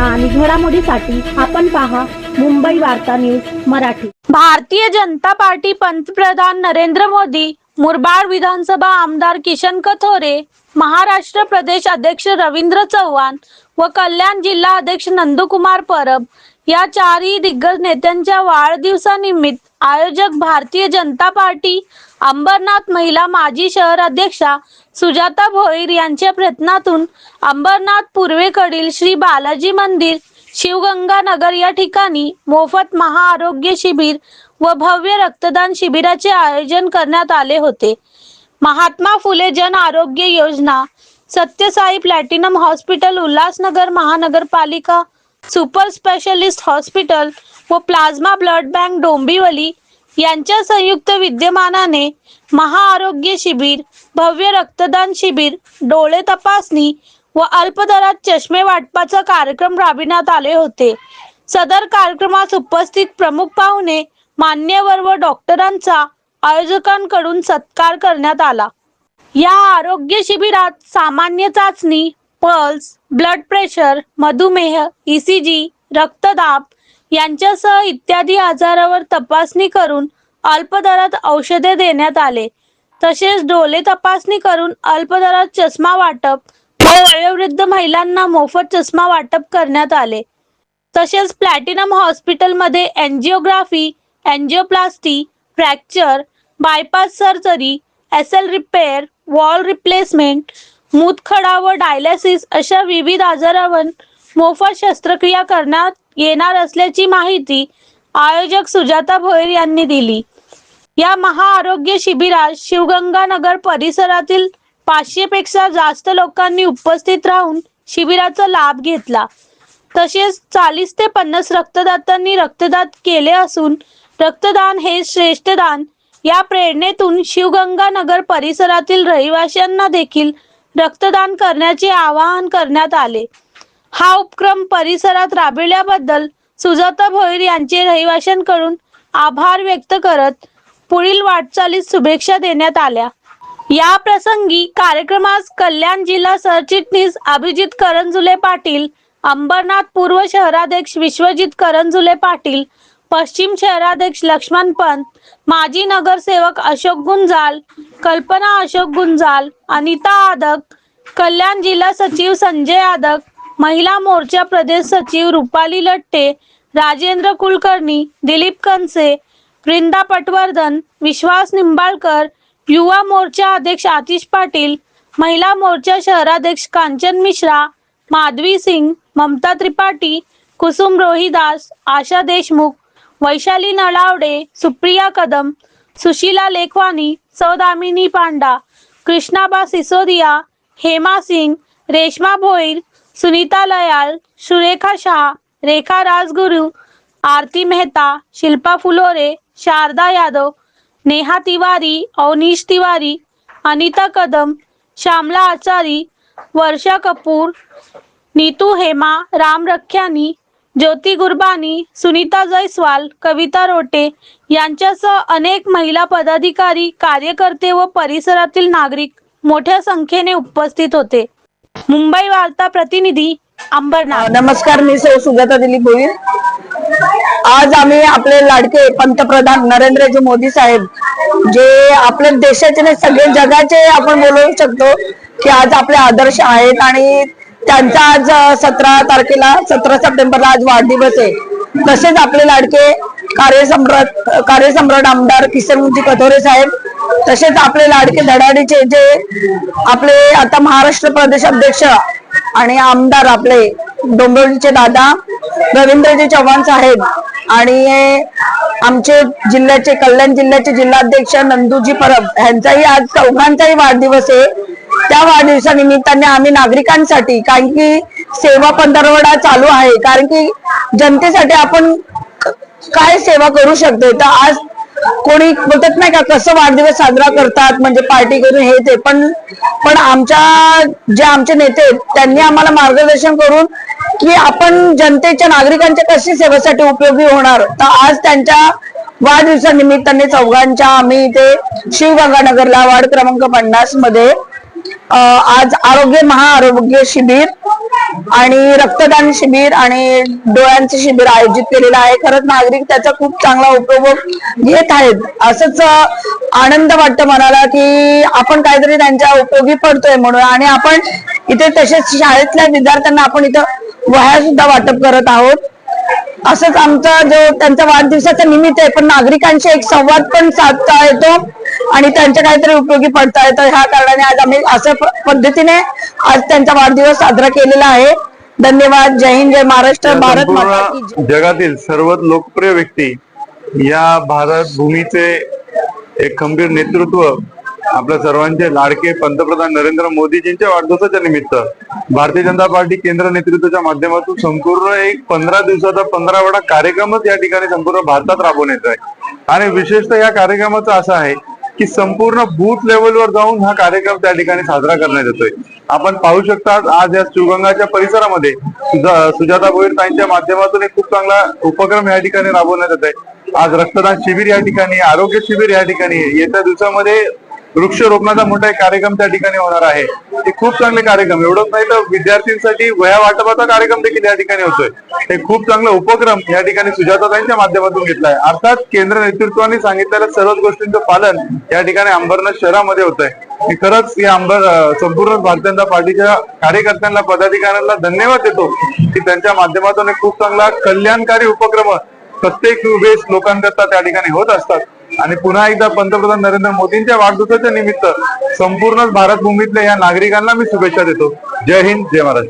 बातम्या आणि घडामोडीसाठी आपण पहा मुंबई वार्ता न्यूज मराठी. भारतीय जनता पार्टी पंतप्रधान नरेंद्र मोदी मुरबाड विधानसभा आमदार किशन कथोरे महाराष्ट्र प्रदेश अध्यक्ष रवींद्र चव्हाण व कल्याण जिल्हा अध्यक्ष नंदकुमार परब या चारही दिग्गज नेत्यांच्या वाढदिवसानिमित्त आयोजक भारतीय जनता पार्टी अंबरनाथ महिला माजी शहर अध्यक्षा सुजाता भोईर यांच्या प्रयत्नातून अंबरनाथ पूर्वेकडील श्री बालाजी मंदिर शिवगंगा नगर या ठिकाणी मोफत महाआरोग्य शिबिर व भव्य रक्तदान शिबिराचे आयोजन करण्यात आले होते. महात्मा फुले जन आरोग्य योजना सत्यसाई प्लॅटिनम हॉस्पिटल उल्हासनगर महानगरपालिका सुपर स्पेशलिस्ट हॉस्पिटल व प्लाझ्मा ब्लड बँक डोंबिवली यांच्या संयुक्त विद्यमानाने महाआरोग्य शिबिर भव्य रक्तदान शिबिर डोळे तपासणी व अल्पदरात चष्मे वाटपाचा कार्यक्रम राबविण्यात आले होते. सदर कार्यक्रमास उपस्थित प्रमुख पाहुणे मान्यवर व डॉक्टरांचा आयोजकांकडून सत्कार करण्यात आला. या आरोग्य शिबिरात सामान्य चाचणी पल्स ब्लड प्रेशर मधुमेह ईसीजी रक्तदाब यांच्यासह इत्यादी आजारावर तपासणी करून अल्पदरात औषधे देण्यात आले. तसेच डोले तपासणी करून अल्पदरात चष्मा वाटप व वयोवृद्ध महिलांना मोफत चष्मा वाटप करण्यात आले. तसेच प्लॅटिनम हॉस्पिटलमध्ये angiography angioplasty fracture bypass surgery S L repair valve replacement मूतखडा व डायलिसिस अशा विविध आजारावर मोफत शस्त्रक्रिया करण्यात येणार असल्याची माहिती आयोजक सुजाता भोईर यांनी दिली. या महाआरोग्य शिबिरात शिवगंगानगर परिसरातील पाचशे पेक्षा जास्त लोकांनी उपस्थित राहून शिबिराचा लाभ घेतला. तसेच चाळीस ते पन्नास रक्तदात्यांनी रक्तदान केले असून रक्तदान हे श्रेष्ठ दान या प्रेरणेतून शिवगंगा नगर परिसरातील रहिवाशांना देखील रक्तदान करण्याचे आवाहन करण्यात आले. हा उपक्रम परिसरात राबविल्याबद्दल सुजाता भोईर यांचे रहिवाशांकडून आभार व्यक्त करत पुढील वाटचालीस शुभेच्छा देण्यात आल्या. या प्रसंगी कार्यक्रमास कल्याण जिल्हा सरचिटणीस अभिजित करंजुले पाटील अंबरनाथ पूर्व शहराध्यक्ष विश्वजित करंजुले पाटील पश्चिम शहराध्यक्ष लक्ष्मण पंत माजी नगरसेवक अशोक गुंजाल कल्पना अशोक गुंजाल अनिता आदक कल्याण जिल्हा सचिव संजय आदक महिला मोर्चा प्रदेश सचिव रुपाली लट्टे राजेंद्र कुलकर्णी दिलीप कनसे वृंदा पटवर्धन विश्वास निंबाळकर युवा मोर्चा अध्यक्ष आतिश पाटील महिला मोर्चा शहराध्यक्ष कांचन मिश्रा माधवी सिंग ममता त्रिपाठी कुसुम रोहिदास आशा देशमुख वैशाली नलावडे सुप्रिया कदम सुशीला लेखवानी सौदामिनी पांडा कृष्णाबा सिसोदिया हेमा सिंग रेश्मा भोईर सुनीता लयाल सुरेखा शाह रेखा राजगुरु आरती मेहता शिल्पा फुलोरे शारदा यादव नेहा तिवारी अवनीश तिवारी अनिता कदम श्यामला आचारी वर्षा कपूर नीतू हेमा राम रख्यानी ज्योती गुरबानी सुनीता जयस्वाल कविता रोटे यांच्यासह अनेक महिला पदाधिकारी कार्यकर्ते व परिसरातील नागरिक मोठ्या संख्येने उपस्थित होते. मुंबई वार्ता प्रतिनिधी अंबरनाथ. नमस्कार मी सौ सुजाता दिलीप भोईर आज आम्ही आपले लाडके पंतप्रधान नरेंद्रजी मोदी साहेब जे आपल्या देशाचे नाही सगळे जगाचे आपण बोलू शकतो की आज आपले आदर्श आहेत आणि त्यांचा आज सतरा तारखेला सतरा सप्टेंबरला आज वाढदिवस आहे. तसेच आपले लाडके कार्यसम्राट कार्यसम्राट आमदार किशनजी कथोरे साहेब तसेच आपले लाडके धडाडीचे जे आपले आता महाराष्ट्र प्रदेश अध्यक्ष आणि आमदार आपले डोंबिवलीचे दादा रवींद्रजी चव्हाण साहेब आणि आमचे जिल्ह्याचे कल्याण जिल्ह्याचे जिल्हाध्यक्ष नंदूजी परब यांचाही आज चौघांचाही वाढदिवस आहे. त्या वाढदिवसानिमित्ताने आम्ही नागरिकांसाठी कारण की सेवा पंधरवडा चालू आहे कारण की जनतेसाठी आपण काय सेवा करू शकतो? तर आज कोणी बोलतात नाही का कसं वाढदिवस साजरा करतात म्हणजे पार्टी करून हे ते पण पण आमच्या जे आमचे नेते आहेत, त्यांनी आम्हाला मार्गदर्शन करून की आपण जनतेच्या नागरिकांच्या कशी सेवेसाठी उपयोगी होणार? तर आज त्यांच्या वाढदिवसानिमित्ताने चौघांच्या आम्ही इथे शिवगंगानगरला वार्ड क्रमांक पन्नासमध्ये आज आरोग्य महाआरोग्य शिबिर आणि रक्तदान शिबिर आणि डोळ्यांचे शिबिर आयोजित केलेलं आहे. खरंच नागरिक त्याचा खूप चांगला उपभोग घेत आहेत. असंच आनंद वाटतं मनाला की आपण काहीतरी त्यांच्या उपयोगी पडतोय म्हणून आणि आपण इथे तसेच शाळेतल्या विद्यार्थ्यांना आपण इथं वह्या सुद्धा वाटप करत आहोत. असंच आमचा जो त्यांचा वाढदिवसाचं निमित्त आहे पण नागरिकांशी एक संवाद पण साधता येतो. आणि त्यांच्या काहीतरी उपयोगी पडता येतं ह्या कारणाने आज आम्ही असं पद्धतीने आज त्यांचा वाढदिवस साजरा केलेला आहे. धन्यवाद. जय हिंद जय महाराष्ट्र भारत माता की जय. संपूर्ण जगातील सर्वात लोकप्रिय व्यक्ती या भारत भूमीचे एक खंबीर नेतृत्व आपल्या सर्वांचे लाडके पंतप्रधान नरेंद्र मोदीजींच्या वाढदिवसाच्या निमित्त भारतीय जनता पार्टी केंद्र नेतृत्वाच्या माध्यमातून संपूर्ण एक पंधरा दिवसाचा पंधरा वेळा कार्यक्रमच या ठिकाणी संपूर्ण भारतात राबवण्यात आहे. आणि विशेषतः या कार्यक्रमाचं असं आहे की संपूर्ण बूथ लेवलवर जाऊन हा कार्यक्रम त्या ठिकाणी साजरा करण्यात येतोय. आपण पाहू शकता आज या शिवगंगाच्या परिसरामध्ये सुजाता भोईर ताईंच्या माध्यमातून एक खूप चांगला उपक्रम या ठिकाणी राबवण्यात येत आहे आज रक्तदान शिबिर या ठिकाणी आरोग्य शिबिर या ठिकाणी. येत्या दिवसामध्ये वृक्षरोपणाचा मोठा एक कार्यक्रम त्या ठिकाणी होणार आहे. ते खूप चांगले कार्यक्रम. एवढंच नाही तर विद्यार्थ्यांसाठी वया वाटपाचा कार्यक्रम देखील या ठिकाणी होतोय. हे खूप चांगला उपक्रम या ठिकाणी सुजाताताईंच्या माध्यमातून घेतला आहे अर्थात केंद्र नेतृत्वाने सांगितलेल्या सर्वच गोष्टींचं पालन या ठिकाणी अंबरनाथ शहरामध्ये होत आहे खरंच या अंबर संपूर्ण भारतीय जनता पार्टीच्या कार्यकर्त्यांना पदाधिकाऱ्यांना धन्यवाद देतो की त्यांच्या माध्यमातून एक खूप चांगला कल्याणकारी उपक्रम प्रत्येक वेळेस लोकांकरता त्या ठिकाणी होत असतात. आणि पुन्हा एकदा पंतप्रधान नरेंद्र मोदींच्या वाढदिवसाच्या निमित्त संपूर्ण भारत भूमीतल्या या नागरिकांना मी शुभेच्छा देतो. जय हिंद जय महाराष्ट्र.